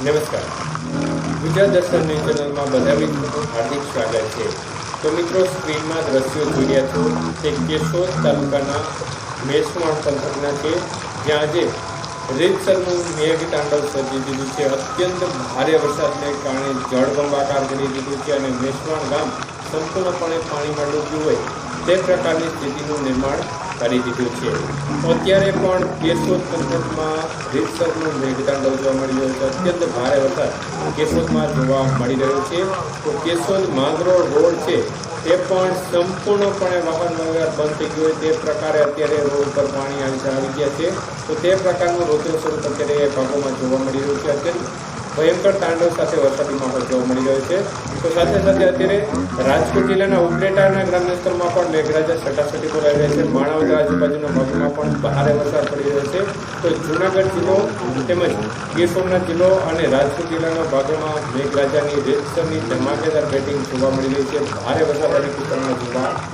નમસ્કાર. ગુજરાત દર્શન ન્યૂઝ ચેનલમાં બધા મિત્રોનું હાર્દિક સ્વાગત છે. તો મિત્રો, સ્ક્રીનમાં દ્રશ્યો જોઈ રહ્યા છો. તે કેશોદ તાલુકાના મેસવાણ પંથકના છે, જ્યાં આજે રીતસરનું મેઘ તાંડવ સર્જી દીધું છે. અત્યંત ભારે વરસાદને કારણે જળબંબાકાર કરી દીધું છે અને મેસવાણ ગામ સંપૂર્ણપણે પાણીમાં ડૂબ્યું હોય તે પ્રકારની સ્થિતિનું નિર્માણ કરી દીધું છે. અત્યારે પણ કેશોદ પંથકમાં રીતસરનું મેઘતાંડવ જોવા મળી રહ્યો છે. અત્યંત ભારે વરસાદ કેશોદમાં જોવા મળી રહ્યો છે. તો કેશોદ માંગરોળ રોડ છે, તે પણ સંપૂર્ણપણે વાહન વ્યવહાર બંધ થઈ ગયો તે પ્રકારે અત્યારે રોડ ઉપર પાણી આવી આવી ગયા છે. તો તે પ્રકારનું રૌદ્ર સ્વરૂપ અત્યારે ભાગોમાં જોવા મળી રહ્યું છે. અત્યંત ભયંકર તાંડવ સાથે વરસાદી માહોલ જોવા મળી રહ્યો છે. તો સાથે સાથે અત્યારે રાજકોટ જિલ્લાના ઉપલેટાના ગ્રામ્ય પણ મેઘરાજા સટાસટી બોલાવી રહ્યા છે. માણાવદર આજુબાજુના ભાગમાં પણ ભારે વરસાદ પડી રહ્યો છે. તો જૂનાગઢ જિલ્લો તેમજ ગીર સોમનાથ જિલ્લો અને રાજકોટ જિલ્લાના ભાગોમાં મેઘરાજાની રેતસરની ધમાકેદાર બેટિંગ જોવા મળી રહી છે. ભારે વરસાદ અને વિસ્તારમાં જોવા મળી